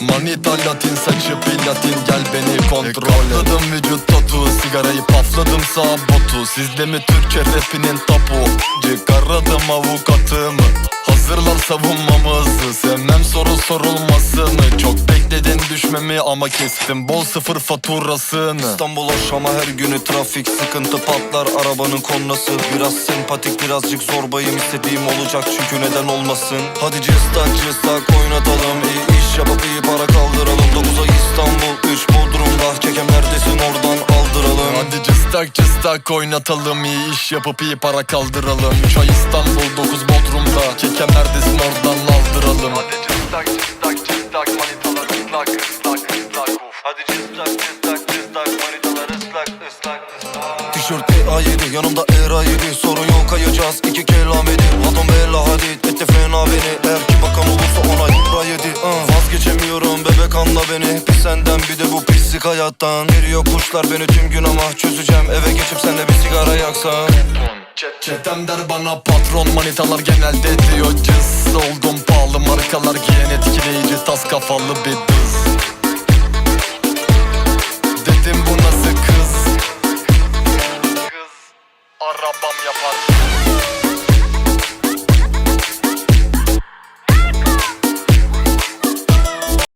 Manita latin saçı platin gel beni kontrol et. Katladım vücut tatu sigarayı pafladım sağ botu. Sizde mi Türkçe rapinin tapu Çıkaradım avukatımı. Hazırlar savunmamızı. Sevmem soru sorulmasını Çok bekledin düşmemi ama kestim. Bol sıfır faturasını. İstanbul hoş ama her günü trafik Sıkıntı patlar. Arabanın konması Biraz sempatik birazcık zorbayım. İstediğim olacak çünkü neden olmasın? Hadi cıstak cıstak oynatalım iyi iyi para kaldıralım. 9'a İstanbul 3 Bodrum'da Kekem neredesin? Oradan aldıralım. Hadi cıstak cıstak oynatalım. İyi iş yapıp iyi para kaldıralım. 3 ay İstanbul 9 Bodrum'da. Kekem neredesin? Oradan aldıralım. Hadi cıstak cıstak cıstak manitalar ıslak ıslak ıslak. Hadi cıstak cıstak cıstak manitalar ıslak ıslak ıslak. Tişört A7 yanımda Era 7 Sorun yok kayacağız iki kelam edin. Adam bella hadi. Etti fena beni beni. Bir senden bir de bu pislik hayattan. Veriyor kuşlar beni tüm gün ama Çözeceğim. Eve geçip senle bir sigara yaksan. Çetem der bana patron manitalar genelde diyor cız. Oldum pahalı markalar giyen etkileyici tas kafalı bir dız Dedim bu nasıl kız? Kız arabam yapar